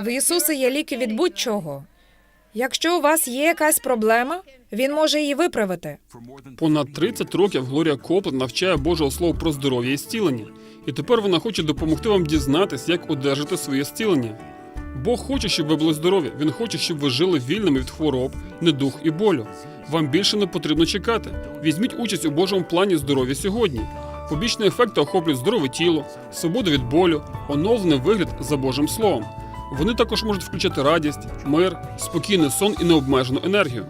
В Ісуса є ліки від будь-чого. Якщо у вас є якась проблема, він може її виправити. Понад 30 років Глорія Коплен навчає Божого Слова про здоров'я і зцілення. І тепер вона хоче допомогти вам дізнатись, як одержати своє зцілення. Бог хоче, щоб ви були здорові. Він хоче, щоб ви жили вільними від хвороб, недух і болю. Вам більше не потрібно чекати. Візьміть участь у Божому плані здоров'я сьогодні. Побічні ефекти охоплюють здорове тіло, свободу від болю, оновлений вигляд за Божим Словом. Вони також можуть включати радість, мир, спокійний сон і необмежену енергію.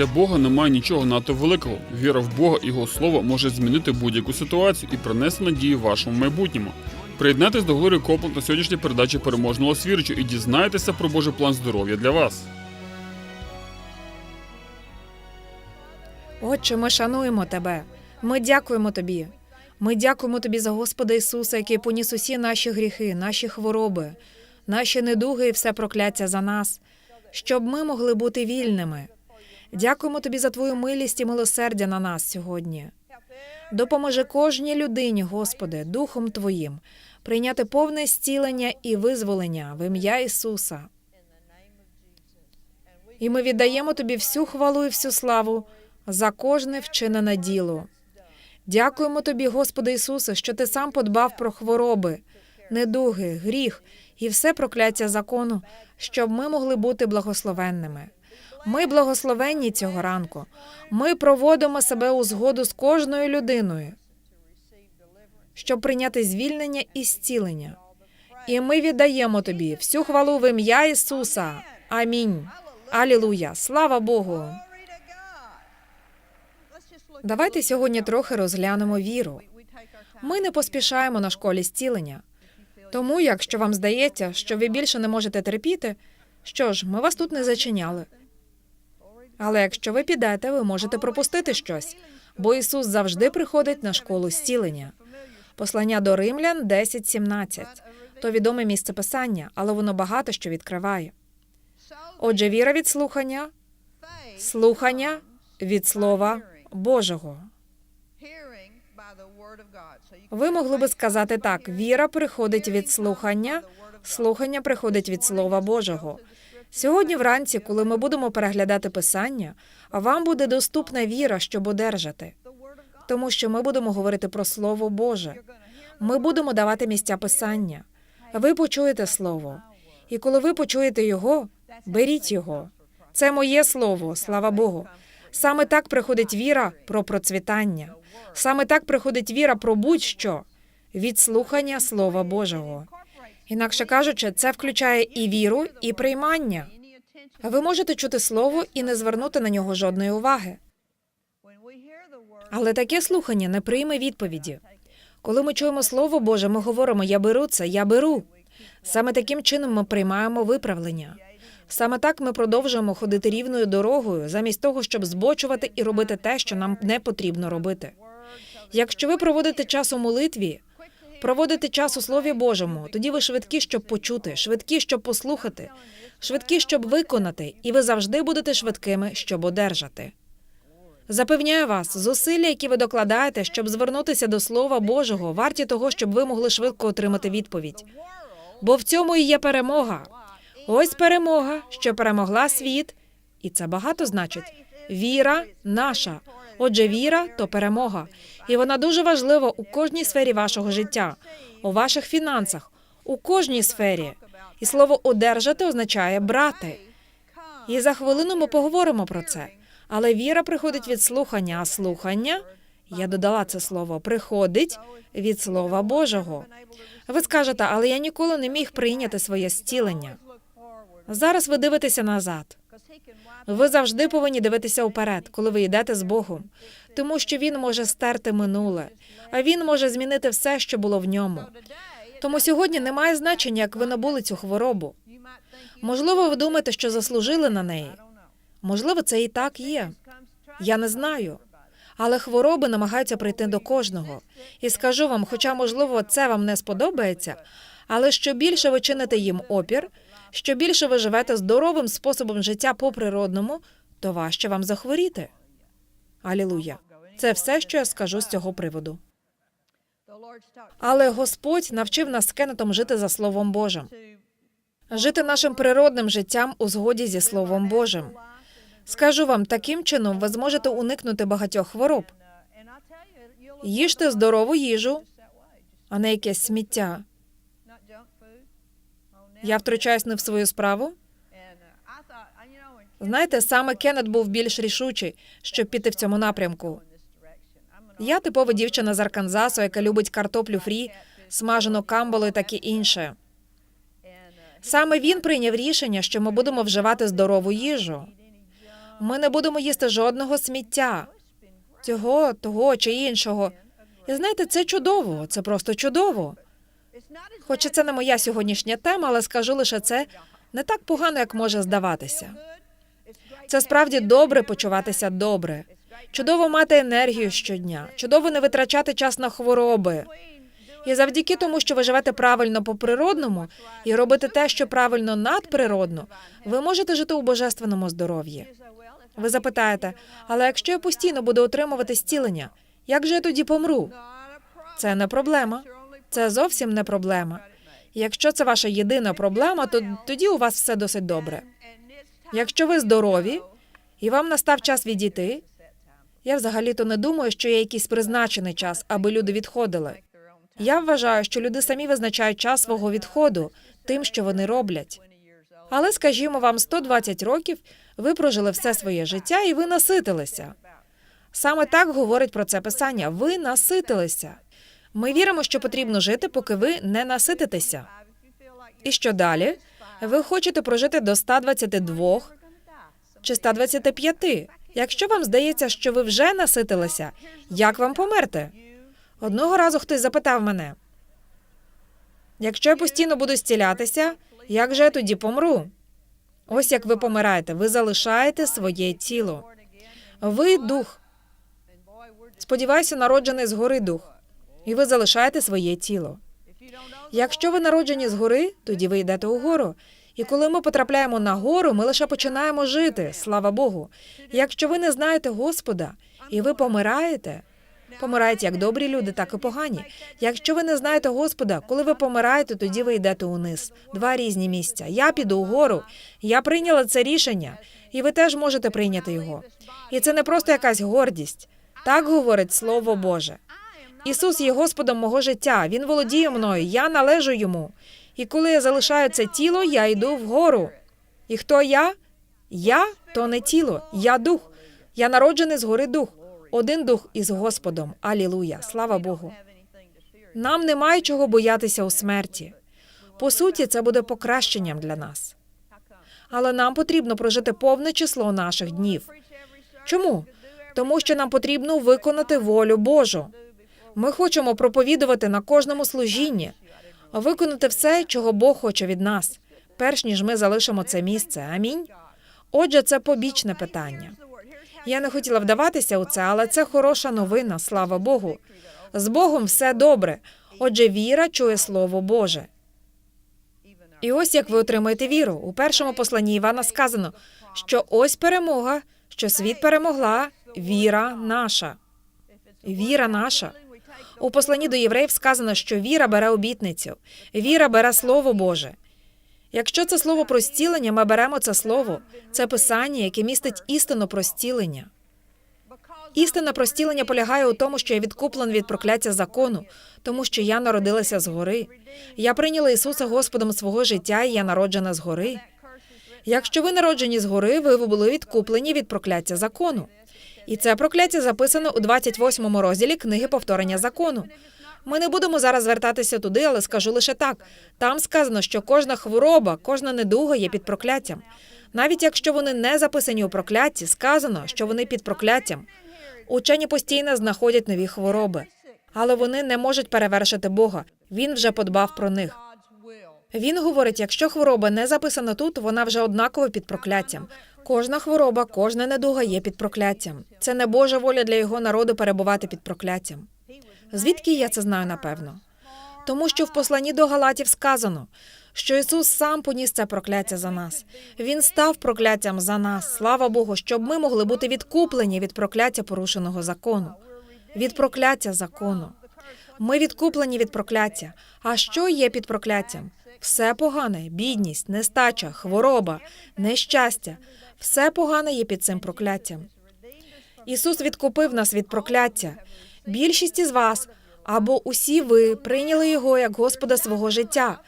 Для Бога немає нічого надто великого. Віра в Бога і Його слово може змінити будь-яку ситуацію і принести надію вашому майбутньому. Приєднайтесь до Глорії Копленд на сьогоднішній передачі переможного свірчу і дізнайтеся про Божий план здоров'я для вас. Отче, ми шануємо тебе. Ми дякуємо тобі. Ми дякуємо тобі за Господа Ісуса, який поніс усі наші гріхи, наші хвороби, наші недуги і все прокляття за нас, щоб ми могли бути вільними. Дякуємо тобі за твою милість і милосердя на нас сьогодні. Допоможи кожній людині, Господи, Духом Твоїм, прийняти повне зцілення і визволення в ім'я Ісуса. І ми віддаємо тобі всю хвалу і всю славу за кожне вчинене діло. Дякуємо тобі, Господи Ісусе, що ти сам подбав про хвороби, недуги, гріх і все прокляття закону, щоб ми могли бути благословенними. Ми благословенні цього ранку. Ми проводимо себе у згоду з кожною людиною, щоб прийняти звільнення і зцілення. І ми віддаємо тобі всю хвалу в ім'я Ісуса. Амінь. Алілуя. Слава Богу. Давайте сьогодні трохи розглянемо віру. Ми не поспішаємо на школі зцілення. Тому, якщо вам здається, що ви більше не можете терпіти, що ж, ми вас тут не зачиняли. Але якщо ви підете, ви можете пропустити щось, бо Ісус завжди приходить на школу зцілення. Послання до Римлян 10.17. То відоме місце писання, але воно багато що відкриває. Отже, віра від слухання, слухання від Слова Божого. Ви могли би сказати так: віра приходить від слухання, слухання приходить від Слова Божого. Сьогодні вранці, коли ми будемо переглядати писання, вам буде доступна віра, щоб одержати, тому що ми будемо говорити про Слово Боже. Ми будемо давати місця писання. Ви почуєте слово, і коли ви почуєте його, беріть його. Це моє слово, слава Богу. Саме так приходить віра про процвітання. Саме так приходить віра про будь-що від слухання Слова Божого. Інакше кажучи, це включає і віру, і приймання. Ви можете чути слово і не звернути на нього жодної уваги. Але таке слухання не прийме відповіді. Коли ми чуємо Слово Боже, ми говоримо Я беру це, я беру. Саме таким чином ми приймаємо виправлення. Саме так ми продовжуємо ходити рівною дорогою, замість того, щоб збочувати і робити те, що нам не потрібно робити. Якщо ви проводите час у молитві, проводите час у Слові Божому, тоді ви швидкі, щоб почути, швидкі, щоб послухати, швидкі, щоб виконати, і ви завжди будете швидкими, щоб одержати. Запевняю вас, зусилля, які ви докладаєте, щоб звернутися до Слова Божого, варті того, щоб ви могли швидко отримати відповідь. Бо в цьому і є перемога. Ось перемога, що перемогла світ, і це багато значить. Віра наша. Отже, віра то перемога, і вона дуже важлива у кожній сфері вашого життя, у ваших фінансах, у кожній сфері. І слово одержати означає брати. І за хвилину ми поговоримо про це. Але віра приходить від слухання, а слухання я додала це слово приходить від Слова Божого. Ви скажете, але я ніколи не міг прийняти своє зцілення. Зараз ви дивитеся назад. Ви завжди повинні дивитися вперед, коли ви йдете з Богом, тому що він може стерти минуле, а він може змінити все, що було в ньому. Тому сьогодні немає значення, як ви набули цю хворобу. Можливо, ви думаєте, що заслужили на неї. Можливо, це і так є. Я не знаю. Але хвороби намагаються прийти до кожного. І скажу вам, хоча, можливо, це вам не сподобається, але що більше ви чините їм опір, що більше ви живете здоровим способом життя по природному, то важче вам захворіти. Алілуя. Це все, що я скажу з цього приводу. Але Господь навчив нас з жити за Словом Божим, жити нашим природним життям у згоді зі Словом Божим. Скажу вам, таким чином ви зможете уникнути багатьох хвороб. Їжте здорову їжу, а не якесь сміття. Я втручаюсь не в свою справу. Знаєте, саме Кеннет був більш рішучий, щоб піти в цьому напрямку. Я типова дівчина з Арканзасу, яка любить картоплю фрі, смажену камбалу і таке інше. Саме він прийняв рішення, що ми будемо вживати здорову їжу. Ми не будемо їсти жодного сміття, цього, того чи іншого. І знаєте, це чудово, це просто чудово. Хоча це не моя сьогоднішня тема, але скажу лише це не так погано, як може здаватися. Це справді добре почуватися добре. Чудово мати енергію щодня, чудово не витрачати час на хвороби. І завдяки тому, що ви живете правильно по природному і робите те, що правильно надприродно, ви можете жити у божественному здоров'ї. Ви запитаєте, але якщо я постійно буду отримувати зцілення, як же я тоді помру? Це не проблема. Це зовсім не проблема. Якщо це ваша єдина проблема, то тоді у вас все досить добре. Якщо ви здорові і вам настав час відійти, я взагалі-то не думаю, що є якийсь призначений час, аби люди відходили. Я вважаю, що люди самі визначають час свого відходу тим, що вони роблять. Але, скажімо, вам 120 років, ви прожили все своє життя і ви наситилися. Саме так говорить про це писання. Ви наситилися. Ми віримо, що потрібно жити, поки ви не насититеся. І що далі? Ви хочете прожити до 122 чи 125. Якщо вам здається, що ви вже наситилися, як вам померти? Одного разу хтось запитав мене: якщо я постійно буду зцілятися, як же я тоді помру? Ось як ви помираєте, ви залишаєте своє тіло. Ви дух. Сподіваюся, народжений згори дух, і ви залишаєте своє тіло. Якщо ви народжені згори, тоді ви йдете угору. І коли ми потрапляємо на гору, ми лише починаємо жити, слава Богу. Якщо ви не знаєте Господа і ви помираєте, помирають як добрі люди, так і погані. Якщо ви не знаєте Господа, коли ви помираєте, тоді ви йдете униз. Два різні місця. Я піду угору. Я прийняла це рішення, і ви теж можете прийняти його. І це не просто якась гордість. Так говорить Слово Боже. Ісус є Господом мого життя. Він володіє мною. Я належу йому. І коли я залишаю це тіло, я йду вгору. І хто я? Я то не тіло, я дух. Я народжений згори дух. Один дух із Господом. Алілуя. Слава Богу. Нам немає чого боятися у смерті. По суті, це буде покращенням для нас. Але нам потрібно прожити повне число наших днів. Чому? Тому що нам потрібно виконати волю Божу. Ми хочемо проповідувати на кожному служінні, виконати все, чого Бог хоче від нас, перш ніж ми залишимо це місце. Амінь. Отже, це побічне питання. Я не хотіла вдаватися у це, але це хороша новина, слава Богу. З Богом все добре. Отже, віра чує Слово Боже. І ось як ви отримаєте віру. У першому посланні Івана сказано, що ось перемога, що світ перемогла, віра наша. Віра наша. У посланні до євреїв сказано, що віра бере обітницю, віра бере Слово Боже. Якщо це слово про зцілення, ми беремо це слово, це писання, яке містить істину про зцілення. Істина про зцілення полягає у тому, що я відкуплен від прокляття закону, тому що я народилася згори. Я прийняла Ісуса Господом свого життя, і я народжена згори. Якщо ви народжені згори, ви були відкуплені від прокляття закону. І це прокляття записано у 28 розділі книги повторення закону. Ми не будемо зараз звертатися туди, але скажу лише так: там сказано, що кожна хвороба, кожна недуга є під прокляттям. Навіть якщо вони не записані у прокляті, сказано, що вони під прокляттям. Учені постійно знаходять нові хвороби, але вони не можуть перевершити Бога. Він вже подбав про них. Він говорить, якщо хвороба не записана тут, вона вже однаково під прокляттям. Кожна хвороба, кожна недуга є під прокляттям. Це не Божа воля для його народу перебувати під прокляттям. Звідки я це знаю напевно? Тому що в посланні до Галатів сказано, що Ісус сам поніс це прокляття за нас. Він став прокляттям за нас. Слава Богу, щоб ми могли бути відкуплені від прокляття порушеного закону, від прокляття закону. Ми відкуплені від прокляття. А що є під прокляттям? Все погане, бідність, нестача, хвороба, нещастя. Все погане є під цим прокляттям. Ісус відкупив нас від прокляття. Більшість із вас або усі ви прийняли його як Господа свого життя.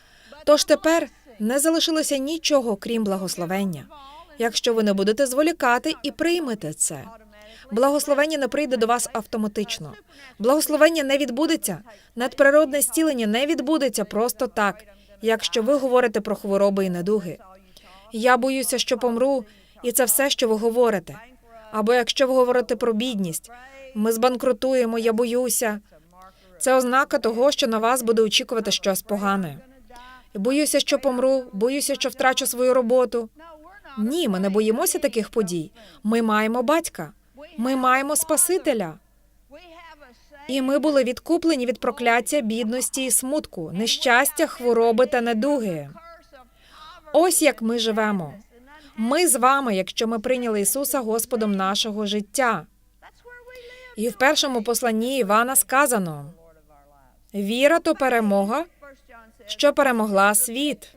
Тож тепер не залишилося нічого, крім благословення. Якщо ви не будете зволікати і приймете це. Благословення не прийде до вас автоматично. Благословення не відбудеться. Надприродне зцілення не відбудеться просто так, якщо ви говорите про хвороби і недуги. Я боюся, що помру, і це все, що ви говорите. Або якщо ви говорите про бідність, ми збанкрутуємо, я боюся. Це ознака того, що на вас буде очікувати щось погане. Боюся, що помру, боюся, що втрачу свою роботу. Ні, ми не боїмося таких подій. Ми маємо батька, ми маємо Спасителя. І ми були відкуплені від прокляття бідності і смутку, нещастя, хвороби та недуги. Ось як ми живемо. Ми з вами, якщо ми прийняли Ісуса Господом нашого життя. І в першому посланні Івана сказано: віра то перемога, що перемогла світ.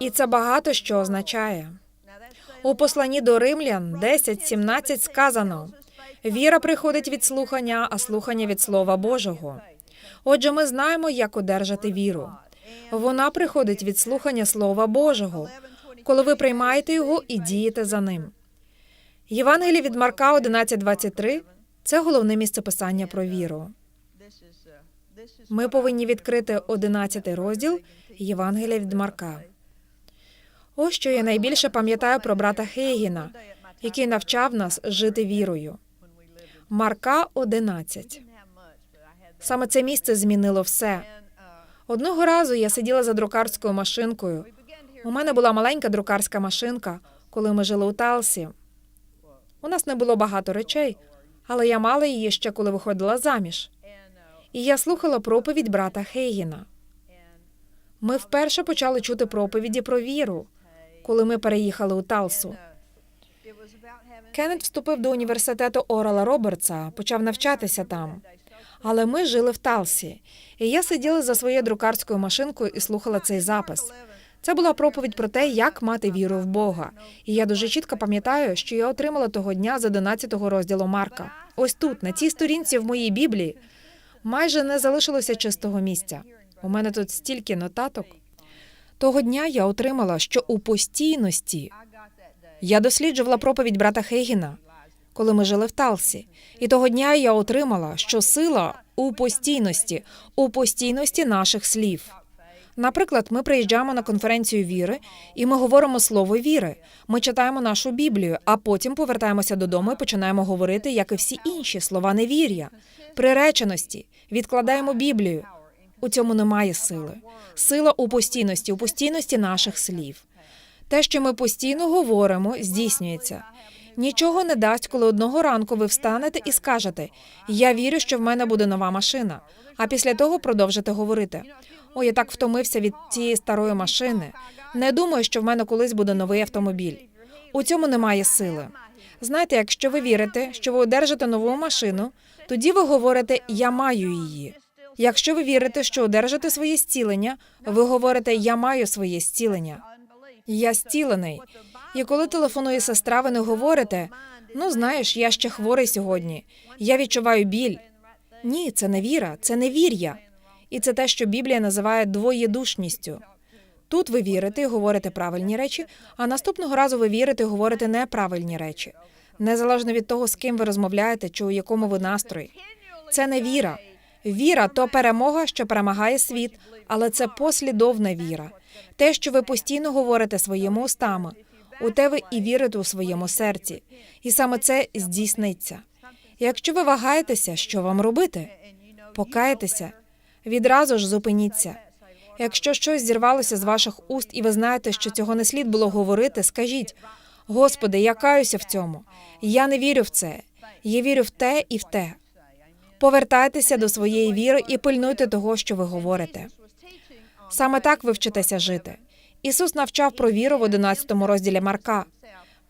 І це багато що означає. У посланні до римлян 10.17 сказано: віра приходить від слухання, а слухання від Слова Божого. Отже, ми знаємо, як одержати віру. Вона приходить від слухання Слова Божого, коли ви приймаєте його і дієте за ним. Євангеліє від Марка 11.23 – це головне місце писання про віру. Ми повинні відкрити 11 розділ Євангелія від Марка. Ось що я найбільше пам'ятаю про брата Хейгіна, який навчав нас жити вірою. Марка 11. Саме це місце змінило все. Одного разу я сиділа за друкарською машинкою. У мене була маленька друкарська машинка, коли ми жили у Талсі. У нас не було багато речей, але я мала її ще коли виходила заміж. І я слухала проповідь брата Хейгіна. Ми вперше почали чути проповіді про віру, коли ми переїхали у Талсу. Кеннет вступив до університету Орала Робертса, почав навчатися там. Але ми жили в Талсі, і я сиділа за своєю друкарською машинкою і слухала цей запис. Це була проповідь про те, як мати віру в Бога. І я дуже чітко пам'ятаю, що я отримала того дня з 11-го розділу Марка. Ось тут, на цій сторінці в моїй Біблії, майже не залишилося чистого місця. У мене тут стільки нотаток. Того дня я отримала, що у постійності я досліджувала проповідь брата Хейгіна, коли ми жили в Талсі. І того дня я отримала, що сила у постійності, у постійності наших слів. Наприклад, ми приїжджаємо на конференцію віри, і ми говоримо слово віри. Ми читаємо нашу Біблію, а потім повертаємося додому і починаємо говорити, як і всі інші слова невір'я, приреченості, відкладаємо Біблію. У цьому немає сили. Сила у постійності, у постійності наших слів. Те, що ми постійно говоримо, здійснюється. Нічого не дасть, коли одного ранку ви встанете і скажете: Я вірю, що в мене буде нова машина. А після того продовжите говорити: О, я так втомився від цієї старої машини. Не думаю, що в мене колись буде новий автомобіль. У цьому немає сили. Знаєте, якщо ви вірите, що ви одержите нову машину, тоді ви говорите Я маю її. Якщо ви вірите, що одержите своє зцілення, ви говорите Я маю своє зцілення. Я зцілений. І коли телефонує сестра, ви не говорите ну знаєш, я ще хворий сьогодні. Я відчуваю біль. Ні, це не віра, це невір'я. І це те, що Біблія називає двоєдушністю. Тут ви вірите і говорите правильні речі, а наступного разу ви вірите і говорите неправильні речі. Незалежно від того, з ким ви розмовляєте чи у якому ви настрої. Це не віра. Віра то перемога, що перемагає світ, але це послідовна віра. Те, що ви постійно говорите своїми устами, у те ви і вірите у своєму серці, і саме це здійсниться. Якщо ви вагаєтеся, що вам робити? Покаєтеся, відразу ж зупиніться. Якщо щось зірвалося з ваших уст, і ви знаєте, що цього не слід було говорити, скажіть: Господи, я каюся в цьому. Я не вірю в це. Я вірю в те і в те. Повертайтеся до своєї віри і пильнуйте того, що ви говорите. Саме так ви вчитеся жити. Ісус навчав про віру в 11 розділі Марка.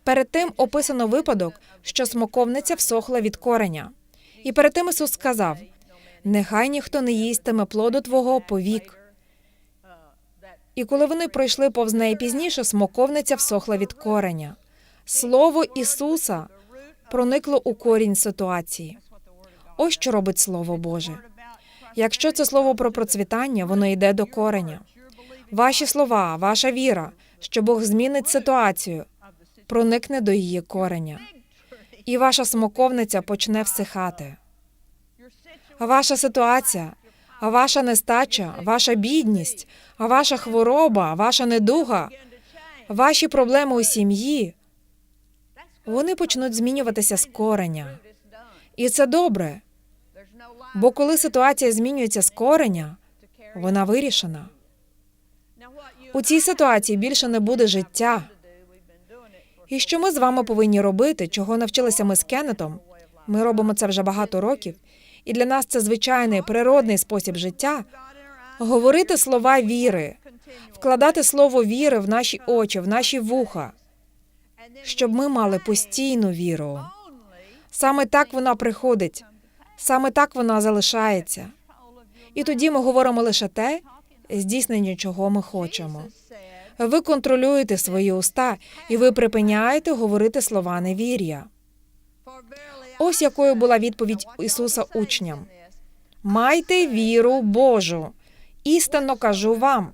Перед тим описано випадок, що смоковниця всохла від кореня. І перед тим Ісус сказав: Нехай ніхто не їстиме плоду твого повік. І коли вони пройшли повз неї пізніше, смоковниця всохла від кореня. Слово Ісуса проникло у корінь ситуації. Ось що робить Слово Боже. Якщо це слово про процвітання, воно йде до кореня. Ваші слова, ваша віра, що Бог змінить ситуацію, проникне до її кореня, і ваша смоковниця почне всихати. Ваша ситуація, ваша нестача, ваша бідність, ваша хвороба, ваша недуга, ваші проблеми у сім'ї, вони почнуть змінюватися з кореня. І це добре, бо коли ситуація змінюється з кореня, вона вирішена. У цій ситуації більше не буде життя. І що ми з вами повинні робити, чого навчилися ми з Кеннетом? Ми робимо це вже багато років, і для нас це звичайний природний спосіб життя. Говорити слова віри, вкладати слово віри в наші очі, в наші вуха, щоб ми мали постійну віру. Саме так вона приходить, саме так вона залишається. І тоді ми говоримо лише те, здійснення чого ми хочемо. Ви контролюєте свої уста, і ви припиняєте говорити слова невір'я. Ось якою була відповідь Ісуса учням: майте віру Божу. Істинно кажу вам.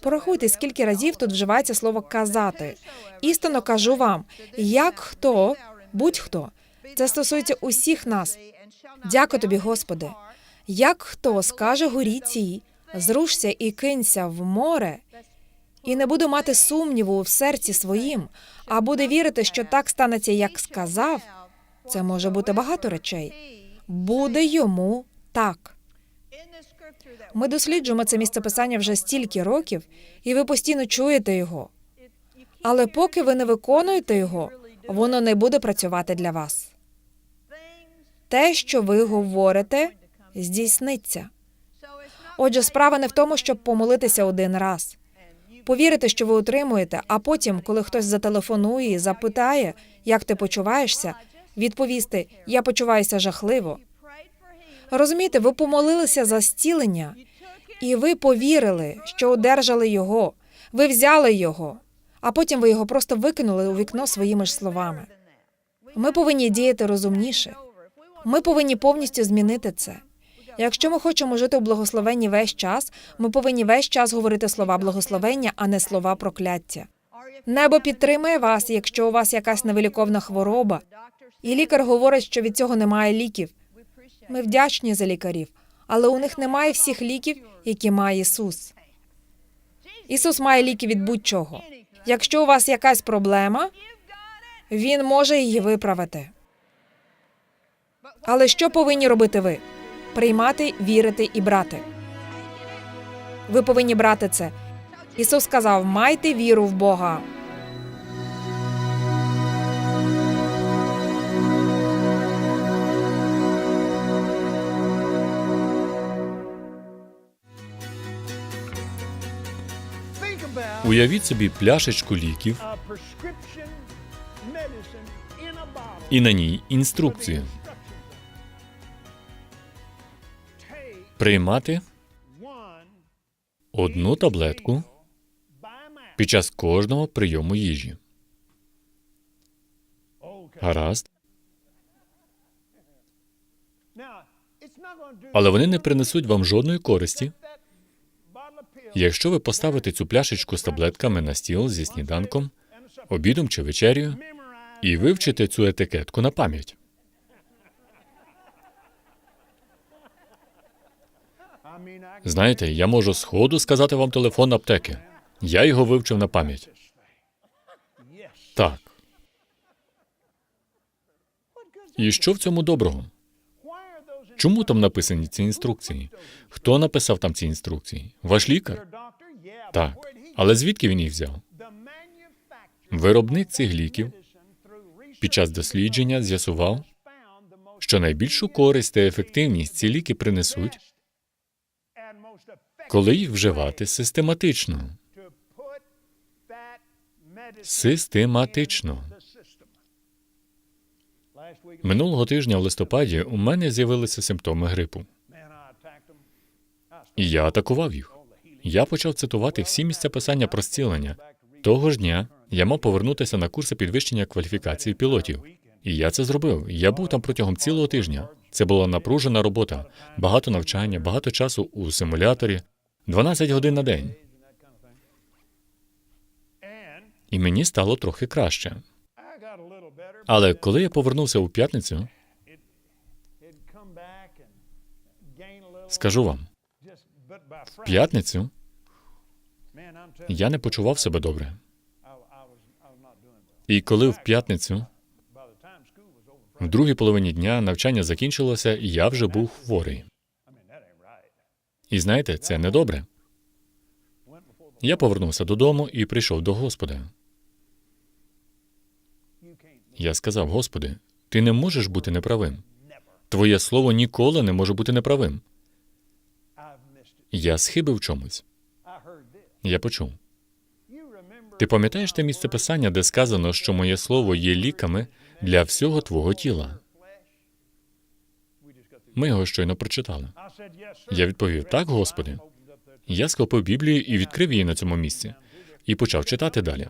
Порахуйте, скільки разів тут вживається слово казати. Істинно кажу вам, як хто, будь-хто. Це стосується усіх нас. Дякую тобі, Господи. Як хто скаже горі цій, зрушся і кинься в море, і не буде мати сумніву в серці своїм, а буде вірити, що так станеться, як сказав, це може бути багато речей. Буде йому так. Ми досліджуємо це місцеписання вже стільки років, і ви постійно чуєте його. Але поки ви не виконуєте його, воно не буде працювати для вас. Те, що ви говорите, здійсниться. Отже, справа не в тому, щоб помолитися один раз. Повірити, що ви отримуєте, а потім, коли хтось зателефонує і запитає, як ти почуваєшся, відповісти Я почуваюся жахливо. Розумієте, ви помолилися за зцілення, і ви повірили, що одержали його. Ви взяли його, а потім ви його просто викинули у вікно своїми ж словами. Ми повинні діяти розумніше. Ми повинні повністю змінити це. Якщо ми хочемо жити у благословенні весь час, ми повинні весь час говорити слова благословення, а не слова прокляття. Небо підтримує вас, якщо у вас якась невиліковна хвороба, і лікар говорить, що від цього немає ліків. Ми вдячні за лікарів, але у них немає всіх ліків, які має Ісус. Ісус має ліки від будь-чого. Якщо у вас якась проблема, Він може її виправити. Але що повинні робити ви? Приймати, вірити і брати. Ви повинні брати це. Ісус сказав: майте віру в Бога. Уявіть собі пляшечку ліків і на ній інструкцію приймати одну таблетку під час кожного прийому їжі. Гаразд, але вони не принесуть вам жодної користі, якщо ви поставите цю пляшечку з таблетками на стіл зі сніданком, обідом чи вечерю і вивчите цю етикетку на пам'ять. Знаєте, я можу сходу сказати вам телефон аптеки. Я його вивчив на пам'ять. Так. І що в цьому доброго? Чому там написані ці інструкції? Хто написав там ці інструкції? Ваш лікар? Так. Але звідки він їх взяв? Виробник цих ліків під час дослідження з'ясував, що найбільшу користь та ефективність ці ліки принесуть, коли їх вживати систематично. Систематично. Минулого тижня в листопаді у мене з'явилися симптоми грипу, і я атакував їх. Я почав цитувати всі місця писання про зцілення. Того ж дня я мав повернутися на курси підвищення кваліфікації пілотів. І я це зробив. Я був там протягом цілого тижня. Це була напружена робота, багато навчання, багато часу у симуляторі, 12 годин на день. І мені стало трохи краще. Але коли я повернувся у п'ятницю, скажу вам, в п'ятницю я не почував себе добре. І коли в п'ятницю, в другій половині дня навчання закінчилося, я вже був хворий. І знаєте, це не добре. Я повернувся додому і прийшов до Господа. Я сказав: Господи, ти не можеш бути неправим. Твоє слово ніколи не може бути неправим. Я схибив чомусь. Я почув. Ти пам'ятаєш те місце писання, де сказано, що моє слово є ліками для всього твого тіла? Ми його щойно прочитали. Я відповів: Так, Господи. Я схопив Біблію і відкрив її на цьому місці, і почав читати далі.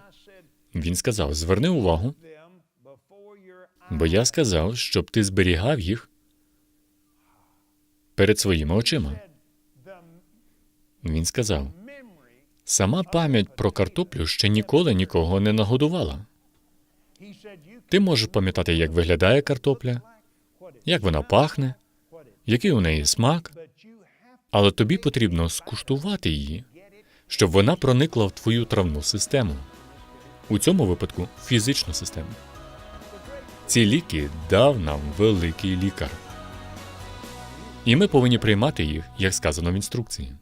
Він сказав: Зверни увагу, бо я сказав, щоб ти зберігав їх перед своїми очима. Він сказав: сама пам'ять про картоплю ще ніколи нікого не нагодувала. Ти можеш пам'ятати, як виглядає картопля, як вона пахне, який у неї смак, але тобі потрібно скуштувати її, щоб вона проникла в твою травну систему. У цьому випадку фізичну систему. Ці ліки дав нам великий лікар. І ми повинні приймати їх, як сказано в інструкції.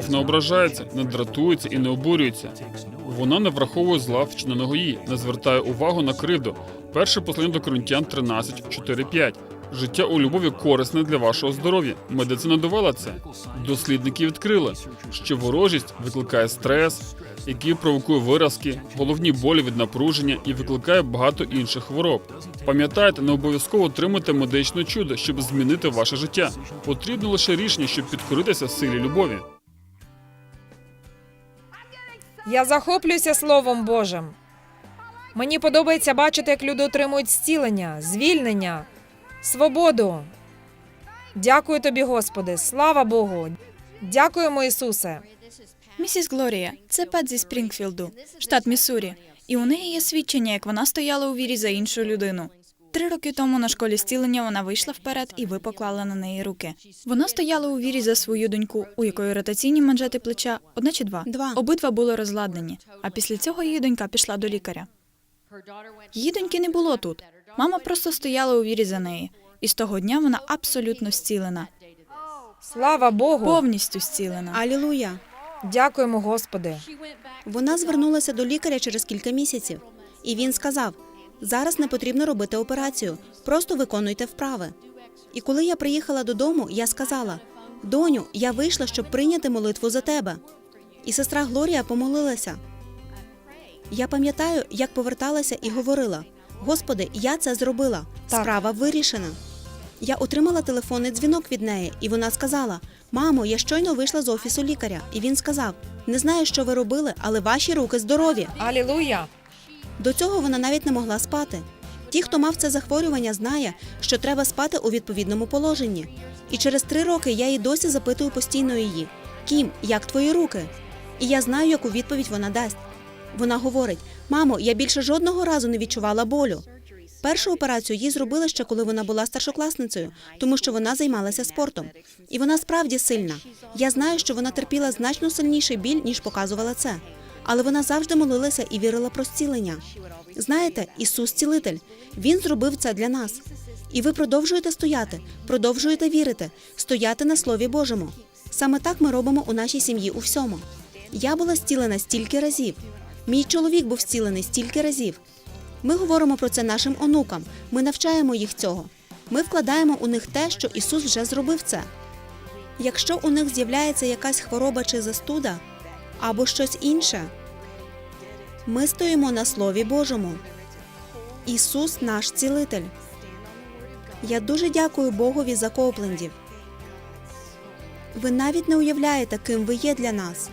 Любов не ображається, не дратується і не обурюється. Вона не враховує зла вчиненого їй, не звертає увагу на кривду. Перше послання до Коринтян 13, 4, 5. Життя у любові корисне для вашого здоров'я. Медицина довела це. Дослідники відкрили, що ворожість викликає стрес, який провокує виразки, головні болі від напруження і викликає багато інших хвороб. Пам'ятайте, не обов'язково отримати медичне чудо, щоб змінити ваше життя. Потрібно лише рішення, щоб підкоритися силі любові. Я захоплююся Словом Божим. Мені подобається бачити, як люди отримують зцілення, звільнення, свободу. Дякую тобі, Господи, слава Богу. Дякуємо, Ісусе. Місіс Глорія, це Пет зі Спрінгфілду, штат Міссурі. І у неї є свідчення, як вона стояла у вірі за іншу людину. Три роки тому на школі зцілення вона вийшла вперед, і ви поклали на неї руки. Вона стояла у вірі за свою доньку, у якої ротаційні манжети плеча одне чи два. Два. Обидва були розладнені. А після цього її донька пішла до лікаря. Її доньки не було тут. Мама просто стояла у вірі за неї. І з того дня вона абсолютно зцілена, Слава Богу. повністю зцілена. Алілуя. Дякуємо, Господи. Вона звернулася до лікаря через кілька місяців, і він сказав: зараз не потрібно робити операцію, просто виконуйте вправи. І коли я приїхала додому, я сказала: Доню, я вийшла, щоб прийняти молитву за тебе. І сестра Глорія помолилася. Я пам'ятаю, як поверталася і говорила: Господи, я це зробила. Справа вирішена. Я отримала телефонний дзвінок від неї, і вона сказала: Мамо, я щойно вийшла з офісу лікаря. І він сказав: Не знаю, що ви робили, але ваші руки здорові. Алілуя! До цього вона навіть не могла спати. Ті, хто мав це захворювання, знає, що треба спати у відповідному положенні. І через три роки я і досі запитую постійно її: Кім, як твої руки? І я знаю, яку відповідь вона дасть. Вона говорить: Мамо, я більше жодного разу не відчувала болю. Першу операцію їй зробили ще коли вона була старшокласницею, тому що вона займалася спортом. І вона справді сильна. Я знаю, що вона терпіла значно сильніший біль, ніж показувала це. Але вона завжди молилася і вірила про зцілення. Знаєте, Ісус цілитель, Він зробив це для нас. І ви продовжуєте стояти, продовжуєте вірити, стояти на Слові Божому. Саме так ми робимо у нашій сім'ї у всьому. Я була зцілена стільки разів. Мій чоловік був зцілений стільки разів. Ми говоримо про це нашим онукам, ми навчаємо їх цього. Ми вкладаємо у них те, що Ісус вже зробив це. Якщо у них з'являється якась хвороба чи застуда або щось інше, ми стоїмо на Слові Божому. Ісус наш цілитель. Я дуже дякую Богові за Коплендів. Ви навіть не уявляєте, ким ви є для нас.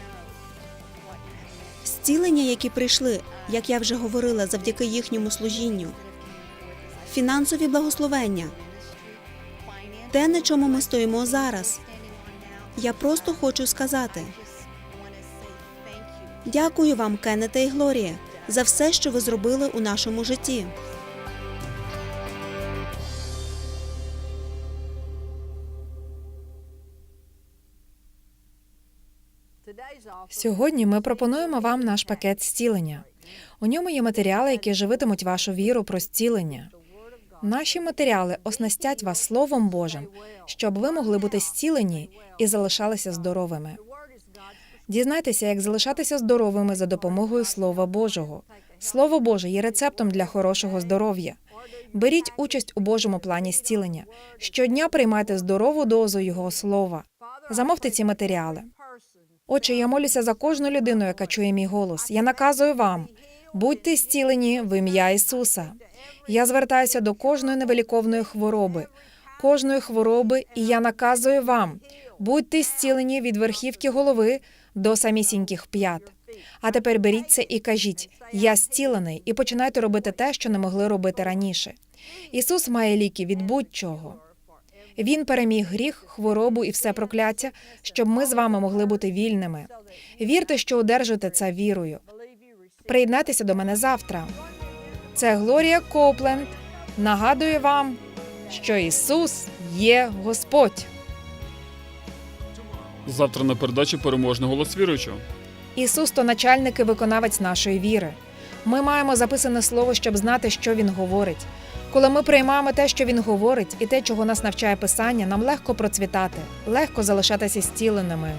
Зцілення, які прийшли, як я вже говорила, завдяки їхньому служінню, фінансові благословення, те, на чому ми стоїмо зараз. Я просто хочу сказати. Дякую вам, Кеннете і Глорія, за все, що ви зробили у нашому житті. Сьогодні ми пропонуємо вам наш пакет зцілення. У ньому є матеріали, які живитимуть вашу віру про зцілення. Наші матеріали оснастять вас Словом Божим, щоб ви могли бути зцілені і залишалися здоровими. Дізнайтеся, як залишатися здоровими за допомогою Слова Божого. Слово Боже є рецептом для хорошого здоров'я. Беріть участь у Божому плані зцілення. Щодня приймайте здорову дозу Його слова. Замовте ці матеріали. Отче, я молюся за кожну людину, яка чує мій голос. Я наказую вам, будьте зцілені в ім'я Ісуса. Я звертаюся до кожної невиліковної хвороби, кожної хвороби, і я наказую вам, будьте зцілені від верхівки голови до самісіньких п'ят. А тепер беріть це і кажіть: Я зцілений, і починайте робити те, що не могли робити раніше. Ісус має ліки від будь-чого. Він переміг гріх, хворобу і все прокляття, щоб ми з вами могли бути вільними. Вірте, що одержите це вірою. Приєднайтеся до мене завтра. Це Глорія Копленд. Нагадує вам, що Ісус є Господь. Завтра на передачі переможний голос віруючого. Ісус то начальник і виконавець нашої віри. Ми маємо записане слово, щоб знати, що Він говорить. Коли ми приймаємо те, що Він говорить, і те, чого нас навчає Писання, нам легко процвітати, легко залишатися зціленими.